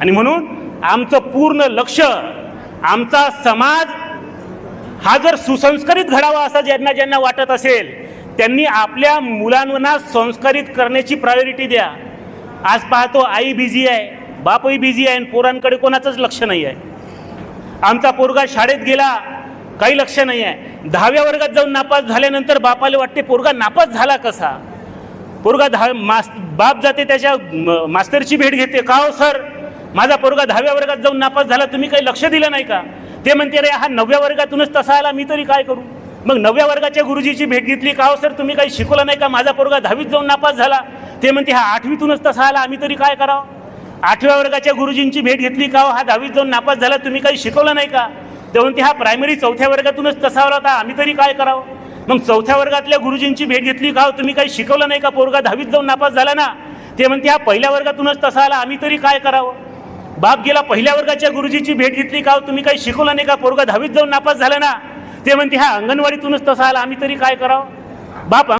आणि म्हणून आमचं पूर्ण लक्ष आमचा समाज हा जर सुसंस्कारित घडावा असं ज्यांना ज्यांना वाटत असेल त्यांनी आपल्या मुलांना संस्कारित करण्याची प्रायोरिटी द्या. आज पाहतो आई बिझी आहे बापही बिझी आहे आणि पोरांकडे कोणाचंच लक्ष नाही आहे. आमचा पोरगा शाळेत गेला काही लक्ष नाही आहे. दहाव्या वर्गात जाऊन नापास झाल्यानंतर बापाला वाटते पोरगा नापास झाला कसा? पोरगा दहा मास बाप जाते त्याच्या मास्तरची भेट घेते. का हो सर? माझा पोरगा दहाव्या वर्गात जाऊन नापास झाला तुम्ही काही लक्ष दिलं नाही का? ते म्हणते रे हा नवव्या वर्गातूनच तसा आला मी तरी काय करू? मग नवव्या वर्गाच्या गुरुजीची भेट घेतली का हो सर तुम्ही काही शिकवलं नाही का? माझा पोरगा दहावीत जाऊन नापास झाला. ते म्हणते हा आठवीतूनच तसा आला आम्ही तरी काय करावं? आठव्या वर्गाच्या गुरुजींची भेट घेतली का हो हा दहावीत जाऊन नापास झाला तुम्ही काही शिकवलं नाही का? ते म्हणते हा प्रायमरी चौथ्या वर्गातूनच तसा आला होता आम्ही तरी काय करावं? मग चौथ्या वर्गातल्या गुरुजींची भेट घेतली का हो तुम्ही काही शिकवलं नाही का? पोरगा दहावीत जाऊन नापास झाला ना? ते म्हणते हा पहिल्या वर्गातूनच तसा आला आम्ही तरी काय करावं? बाप गेला पहिल्या वर्गाच्या गुरुजीची भेट घेतली का हो? तुम्ही काही शिकवलं नाही का? पोरगा दहावीत जाऊन नापास झाला ना? ते म्हणते हा अंगणवाडीतूनच तसा आला. आम्ही तरी काय करावं? बाप